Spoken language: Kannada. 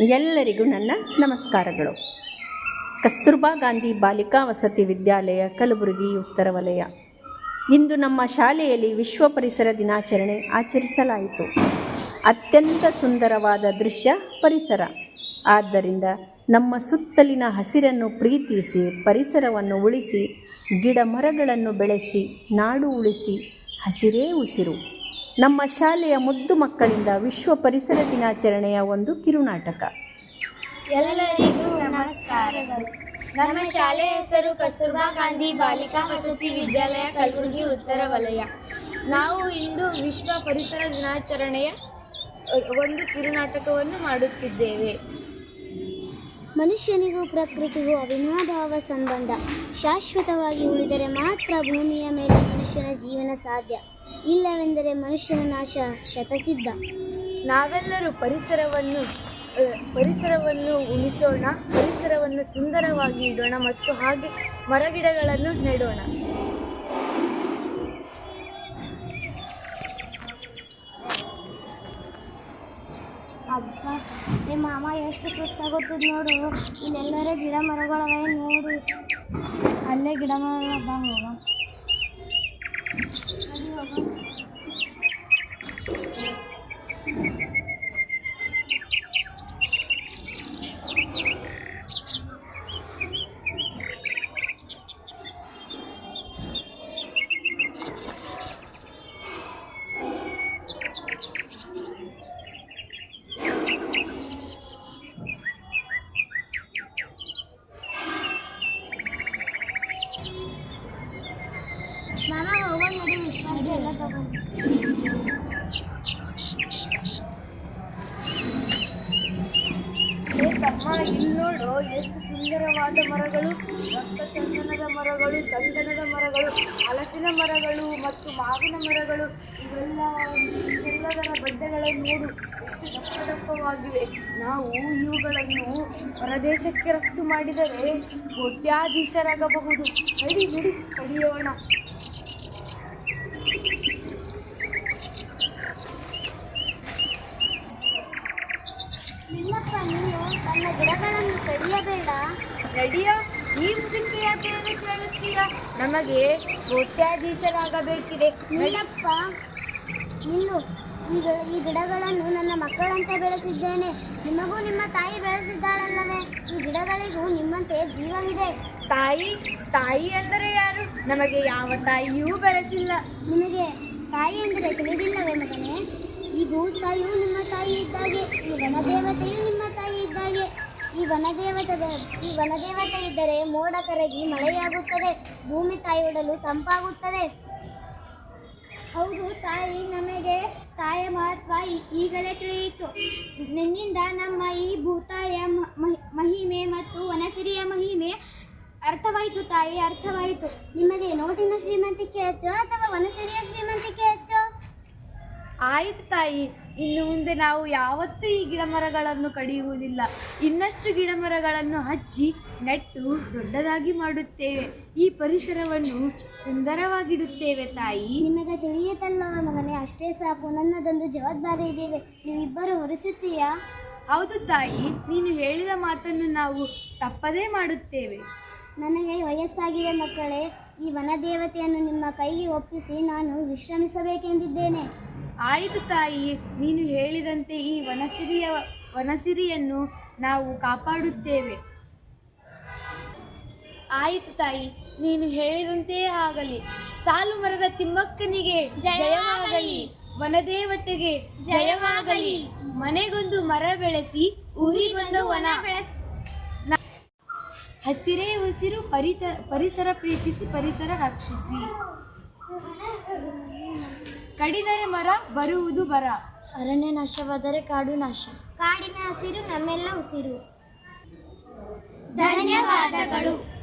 ಎಲ್ಲರಿಗೂ ನನ್ನ ನಮಸ್ಕಾರಗಳು. ಕಸ್ತೂರ್ಬಾ ಗಾಂಧಿ ಬಾಲಿಕಾ ವಸತಿ ವಿದ್ಯಾಲಯ, ಕಲಬುರಗಿ ಉತ್ತರ ವಲಯ. ಇಂದು ನಮ್ಮ ಶಾಲೆಯಲ್ಲಿ ವಿಶ್ವ ಪರಿಸರ ದಿನಾಚರಣೆ ಆಚರಿಸಲಾಯಿತು. ಅತ್ಯಂತ ಸುಂದರವಾದ ದೃಶ್ಯ ಪರಿಸರ. ಆದ್ದರಿಂದ ನಮ್ಮ ಸುತ್ತಲಿನ ಹಸಿರನ್ನು ಪ್ರೀತಿಸಿ, ಪರಿಸರವನ್ನು ಉಳಿಸಿ ಗಿಡ ಮರಗಳನ್ನು ಬೆಳೆಸಿ, ನಾಡು ಉಳಿಸಿ, ಹಸಿರೇ ಉಸಿರು. ನಮ್ಮ ಶಾಲೆಯ ಮುದ್ದು ಮಕ್ಕಳಿಂದ ವಿಶ್ವ ಪರಿಸರ ದಿನಾಚರಣೆಯ ಒಂದು ಕಿರುನಾಟಕ. ಎಲ್ಲರಿಗೂ ನಮಸ್ಕಾರಗಳು ನಮ್ಮ ಶಾಲೆಯ ಹೆಸರು ಕಸ್ತೂರ್ಬಾ ಗಾಂಧಿ ಬಾಲಿಕಾ ವಸತಿ ವಿದ್ಯಾಲಯ ಕಲಬುರಗಿ ಉತ್ತರ ವಲಯ. ನಾವು ಇಂದು ವಿಶ್ವ ಪರಿಸರ ದಿನಾಚರಣೆಯ ಒಂದು ಕಿರುನಾಟಕವನ್ನು ಮಾಡುತ್ತಿದ್ದೇವೆ. ಮನುಷ್ಯನಿಗೂ ಪ್ರಕೃತಿಗೂ ಅವಿನಾಭಾವ ಸಂಬಂಧ. ಶಾಶ್ವತವಾಗಿ ಉಳಿದರೆ ಮಾತ್ರ ಭೂಮಿಯ ಮೇಲೆ ಮನುಷ್ಯನ ಜೀವನ ಸಾಧ್ಯ. ಇಲ್ಲವೆಂದರೆ ಮನುಷ್ಯನ ನಾಶ ಶತಸಿದ್ಧ ನಾವೆಲ್ಲರೂ ಪರಿಸರವನ್ನು ಪರಿಸರವನ್ನು ಉಳಿಸೋಣ ಪರಿಸರವನ್ನು ಸುಂದರವಾಗಿ ಇಡೋಣ ಮತ್ತು ಹಾಗೆ ಮರಗಿಡಗಳನ್ನು ನೆಡೋಣ. ಅಬ್ಬ ಮಾಮ ಎಷ್ಟು ಸುಸ್ತಾಗುತ್ತದೆ ನೋಡು. ಇಲ್ಲೆಲ್ಲರ ಗಿಡ ಮರಗಳವೆ ನೋಡು. ಅಲ್ಲೇ ಗಿಡ ಮರಗಳ ಬಾ ಹೋಗ Thank you. ಇಲ್ಲಿ ನೋಡು, ಎಷ್ಟು ಸುಂದರವಾದ ಮರಗಳು ರಕ್ತ ಚಂದನದ ಮರಗಳು ಚಂದನದ ಮರಗಳು, ಹಲಸಿನ ಮರಗಳು ಮತ್ತು ಮಾವಿನ ಮರಗಳು. ಇವೆಲ್ಲ ಇವೆಲ್ಲದರ ಬಡ್ಡೆಗಳನ್ನು ನೋಡು, ಎಷ್ಟು ದಪ್ಪ ದಪ್ಪವಾಗಿವೆ ನಾವು ಇವುಗಳನ್ನು ಹೊರದೇಶಕ್ಕೆ ರಫ್ತು ಮಾಡಿದರೆ ಕೋಟ್ಯಾಧೀಶರಾಗಬಹುದು. ನಡಿ ನಡಿ, ಕಡಿಯೋಣ. ನೀನು ತನ್ನ ಗಿಡಗಳನ್ನು ಕಡಿಯಬೇಡ. ನಡಿಯ ಈ ಬಿಟ್ಟು ಯಾಕೆ ಕೇಳುತ್ತೀರಾ? ನಮಗೆ ಕೋಟ್ಯಾಧೀಶರಾಗಬೇಕಿದೆ. ಇಲ್ಲಪ್ಪ ನಿಲ್ಲು ಈ ಗಿಡ ಈ ಗಿಡಗಳನ್ನು ನನ್ನ ಮಕ್ಕಳಂತೆ ಬೆಳೆಸಿದ್ದೇನೆ. ನಿಮಗೂ ನಿಮ್ಮ ತಾಯಿ ಬೆಳೆಸಿದ್ದಾಳಲ್ಲವೇ? ಈ ಗಿಡಗಳಿಗೂ ನಿಮ್ಮಂತೆ ಜೀವವಿದೆ. ತಾಯಿ? ತಾಯಿ ಎಂದರೆ ಯಾರು? ನಮಗೆ ಯಾವ ತಾಯಿಯೂ ಬೆಳೆಸಿಲ್ಲ. ನಿಮಗೆ ತಾಯಿ ಅಂದರೆ ತಿಳಿದಿಲ್ಲವೇ ಮಗನೇ? ಈ ಭೂತಾಯಿಯು ನಿಮ್ಮ ತಾಯಿ ಇದ್ದಾಗೆ ಈ ವನದೇವತೆಯು ನಿಮ್ಮ ತಾಯಿ ವನದೇವತೆ ಈ ವನದೇವತೆ ಇದ್ದರೆ ಮೋಡ ಕರಗಿ ಮಳೆಯಾಗುತ್ತದೆ. ಭೂಮಿ ತಾಯಿಯೊಡಲು ತಂಪಾಗುತ್ತದೆ. ಹೌದು, ತಾಯಿ ನಮಗೆ ತಾಯಿಯ ಮಹತ್ವ ಈಗಲೇ ತಿಳಿಯಿತು. ನಿನ್ನಿಂದ ನಮ್ಮ ಈ ಭೂತಾಯ ಮಹಿಮೆ ಮತ್ತು ವನಸಿರಿಯ ಮಹಿಮೆ ಅರ್ಥವಾಯಿತು, ತಾಯಿ, ಅರ್ಥವಾಯಿತು. ನಿಮಗೆ ನೋಟಿನ ಶ್ರೀಮಂತಿಕೆ ಹೆಚ್ಚು ಅಥವಾ ವನಸಿರಿಯ ಶ್ರೀಮಂತಿಕೆ ಹೆಚ್ಚು? ಆಯಿತು ತಾಯಿ ಇನ್ನು ಮುಂದೆ ನಾವು ಯಾವತ್ತೂ ಈ ಗಿಡ ಮರಗಳನ್ನು ಕಡಿಯುವುದಿಲ್ಲ. ಇನ್ನಷ್ಟು ಗಿಡ ಮರಗಳನ್ನು ಹಚ್ಚಿ ನೆಟ್ಟು ದೊಡ್ಡದಾಗಿ ಮಾಡುತ್ತೇವೆ. ಈ ಪರಿಸರವನ್ನು ಸುಂದರವಾಗಿಡುತ್ತೇವೆ ತಾಯಿ. ನಿಮಗೆ ತಿಳಿಯುತ್ತಲ್ಲ ಮಗನೇ ಅಷ್ಟೇ ಸಾಕು. ನನ್ನದೊಂದು ಜವಾಬ್ದಾರಿ ಇದ್ದೇವೆ ನೀವಿಬ್ಬರು ಹೊರಿಸುತ್ತೀಯಾ ಹೌದು ತಾಯಿ ನೀನು ಹೇಳಿದ ಮಾತನ್ನು ನಾವು ತಪ್ಪದೇ ಮಾಡುತ್ತೇವೆ. ನನಗೆ ವಯಸ್ಸಾಗಿದೆ ಮಕ್ಕಳೇ ಈ ವನದೇವತೆಯನ್ನು ನಿಮ್ಮ ಕೈಗೆ ಒಪ್ಪಿಸಿ ನಾನು ವಿಶ್ರಮಿಸಬೇಕೆಂದಿದ್ದೇನೆ. ಆಯಿತು ತಾಯಿ, ನೀನು ಹೇಳಿದಂತೆ ಈ ವನಸಿರಿಯ, ವನಸಿರಿಯನ್ನು ನಾವು ಕಾಪಾಡುತ್ತೇವೆ. ಆಯಿತು ತಾಯಿ, ನೀನು ಹೇಳಿದಂತೆಯೇ ಆಗಲಿ. ಸಾಲು ಮರದ ತಿಮ್ಮಕ್ಕನಿಗೆ ಜಯವಾಗಲಿ. ವನದೇವತೆಗೆ ಜಯವಾಗಲಿ. ಮನೆಗೊಂದು ಮರ ಬೆಳೆಸಿ ಊರಿಗೊಂದು ವನ ಹಸಿರೇ ಉಸಿರು ಪರಿತ, ಪರಿಸರ ಪ್ರೀತಿಸಿ ಪರಿಸರ ರಕ್ಷಿಸಿ. ಕಡಿದರೆ ಮರ ಬರುವುದು ಬರ. ಅರಣ್ಯ ನಾಶವಾದರೆ ಕಾಡು ನಾಶ. ಕಾಡಿನ ಹಸಿರು ನಮ್ಮೆಲ್ಲ ಉಸಿರು. ಧನ್ಯವಾದಗಳು.